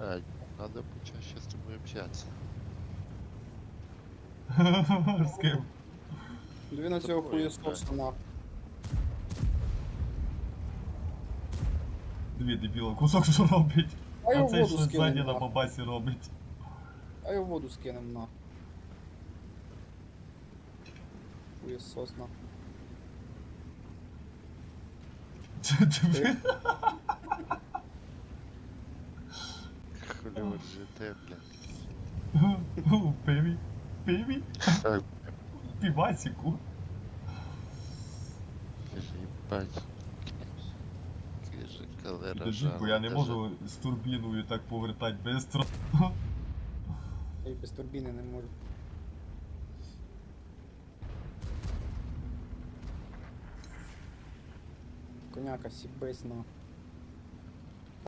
Э, надо почаще с тобой общаться. З ким? На цього хуєсоса на. Дві дебіла, кусок що робить. А А його цей воду що ззаді на скинем на. бабасі робить. А його воду скинем на. Хуєсос на. Чи- чи- Хули вот ЖТ, блядь. Пиві. Пиві. Півасіку. Каже, Підожди, бо я не можу з турбіною так повертати бистро. Я без турбіни не можу. Коняка сібесь на.